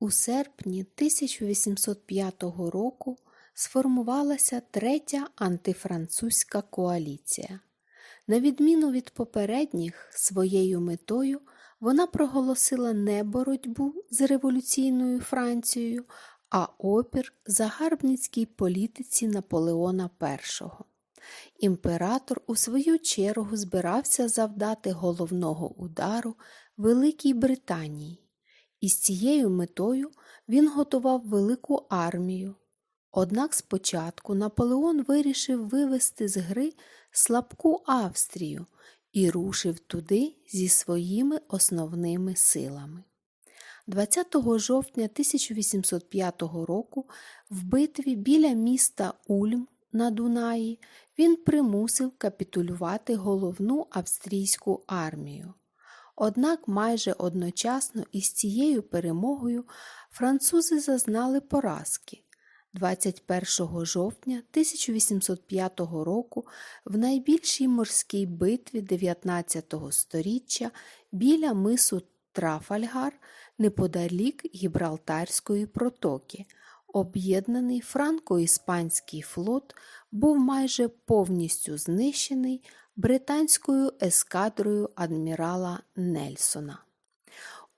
У серпні 1805 року сформувалася третя антифранцузька коаліція. На відміну від попередніх, своєю метою вона проголосила не боротьбу з революційною Францією, а опір загарбницькій політиці Наполеона І. Імператор у свою чергу збирався завдати головного удару Великій Британії, і з цією метою він готував велику армію. Однак спочатку Наполеон вирішив вивести з гри слабку Австрію і рушив туди зі своїми основними силами. 20 жовтня 1805 року в битві біля міста Ульм на Дунаї він примусив капітулювати головну австрійську армію. Однак майже одночасно із цією перемогою французи зазнали поразки. 21 жовтня 1805 року в найбільшій морській битві 19 століття біля мису Трафальгар неподалік Гібралтарської протоки. Об'єднаний франко-іспанський флот був майже повністю знищений британською ескадрою адмірала Нельсона.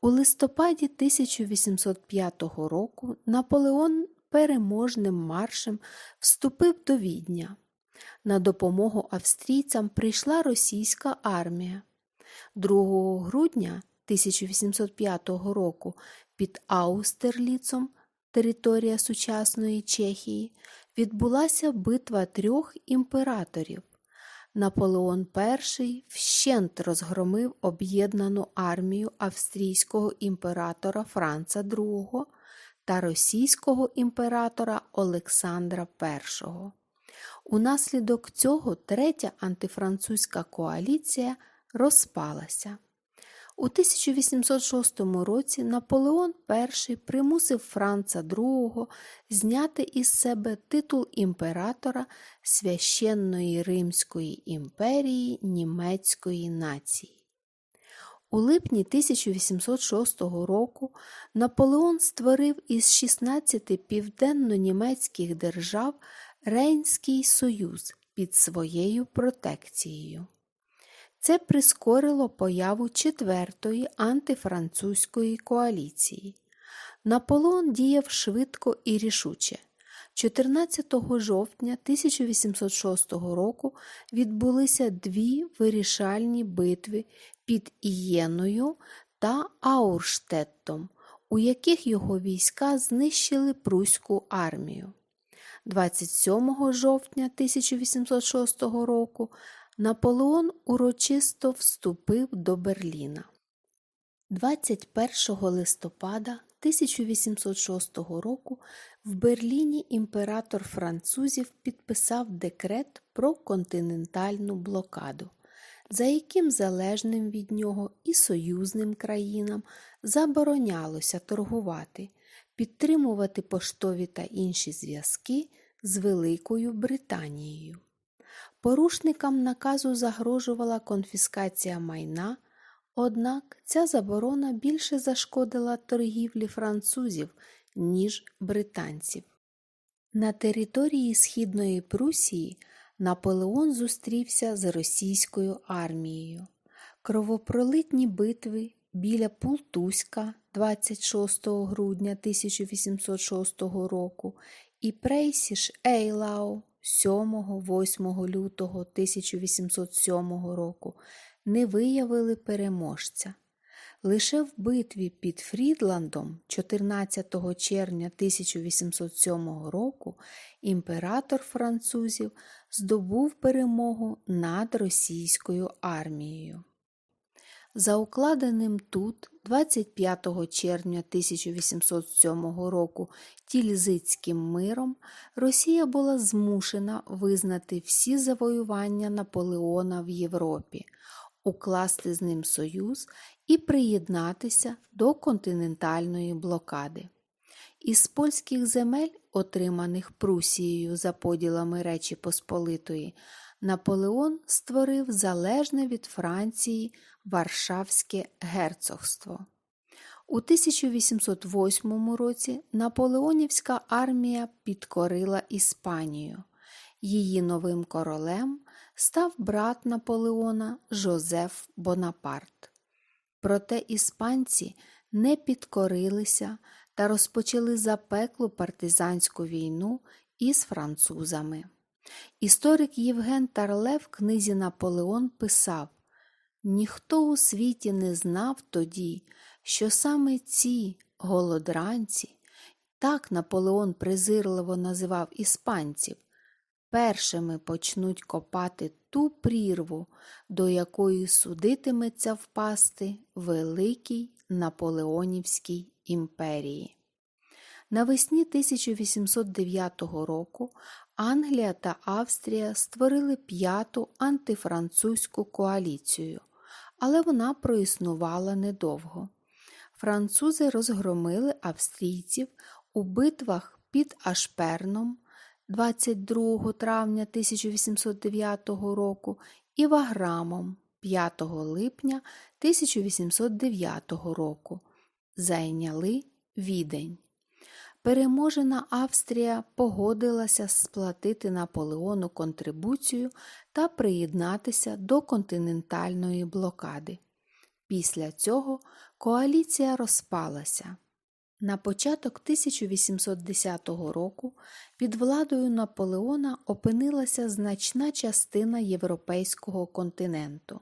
У листопаді 1805 року Наполеон переможним маршем вступив до Відня. На допомогу австрійцям прийшла російська армія. 2 грудня 1805 року під Аустерліцом, територія сучасної Чехії, відбулася битва трьох імператорів. Наполеон І вщент розгромив об'єднану армію австрійського імператора Франца II та російського імператора Олександра І. Унаслідок цього третя антифранцузька коаліція розпалася. У 1806 році Наполеон І примусив Франца II зняти із себе титул імператора священної Римської імперії німецької нації. У липні 1806 року Наполеон створив із 16 південно-німецьких держав Рейнський Союз під своєю протекцією. Це прискорило появу четвертої антифранцузької коаліції. Наполеон діяв швидко і рішуче. 14 жовтня 1806 року відбулися дві вирішальні битви під Ієною та Аурштеттом, у яких його війська знищили Пруську армію. 27 жовтня 1806 року Наполеон урочисто вступив до Берліна. 21 листопада 1806 року в Берліні імператор французів підписав декрет про континентальну блокаду, за яким залежним від нього і союзним країнам заборонялося торгувати, підтримувати поштові та інші зв'язки з Великою Британією. Порушникам наказу загрожувала конфіскація майна, однак ця заборона більше зашкодила торгівлі французів, ніж британців. На території Східної Прусії Наполеон зустрівся з російською армією. Кровопролитні битви біля Пултуська 26 грудня 1806 року і Прейсіш Ейлау 7-8 лютого 1807 року не виявили переможця. Лише в битві під Фрідландом 14 червня 1807 року імператор французів здобув перемогу над російською армією. За укладеним тут 25 червня 1807 року Тільзицьким миром Росія була змушена визнати всі завоювання Наполеона в Європі, укласти з ним союз і приєднатися до континентальної блокади. Із польських земель, отриманих Прусією за поділами Речі Посполитої, Наполеон створив залежне від Франції Варшавське герцогство. У 1808 році Наполеонівська армія підкорила Іспанію. Її новим королем став брат Наполеона Жозеф Бонапарт. Проте іспанці не підкорилися та розпочали запеклу партизанську війну із французами. Історик Євген Тарле в книзі Наполеон писав: Ніхто у світі не знав тоді, що саме ці голодранці, так Наполеон презирливо називав іспанців, першими почнуть копати ту прірву, до якої судитиметься впасти Великій Наполеонівській імперії. Навесні 1809 року Англія та Австрія створили п'яту антифранцузьку коаліцію, але вона проіснувала недовго. Французи розгромили австрійців у битвах під Ашперном 22 травня 1809 року і Ваграмом 5 липня 1809 року. Зайняли відень. Переможена Австрія погодилася сплатити Наполеону контрибуцію та приєднатися до континентальної блокади. Після цього коаліція розпалася. На початок 1810 року під владою Наполеона опинилася значна частина європейського континенту.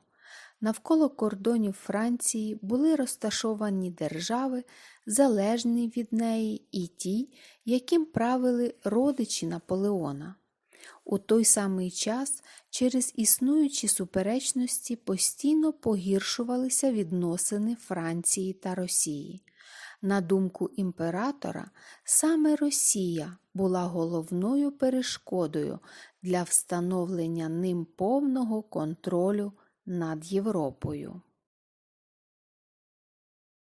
Навколо кордонів Франції були розташовані держави, залежні від неї, і ті, яким правили родичі Наполеона. У той самий час через існуючі суперечності постійно погіршувалися відносини Франції та Росії. На думку імператора, саме Росія була головною перешкодою для встановлення ним повного контролю над Європою.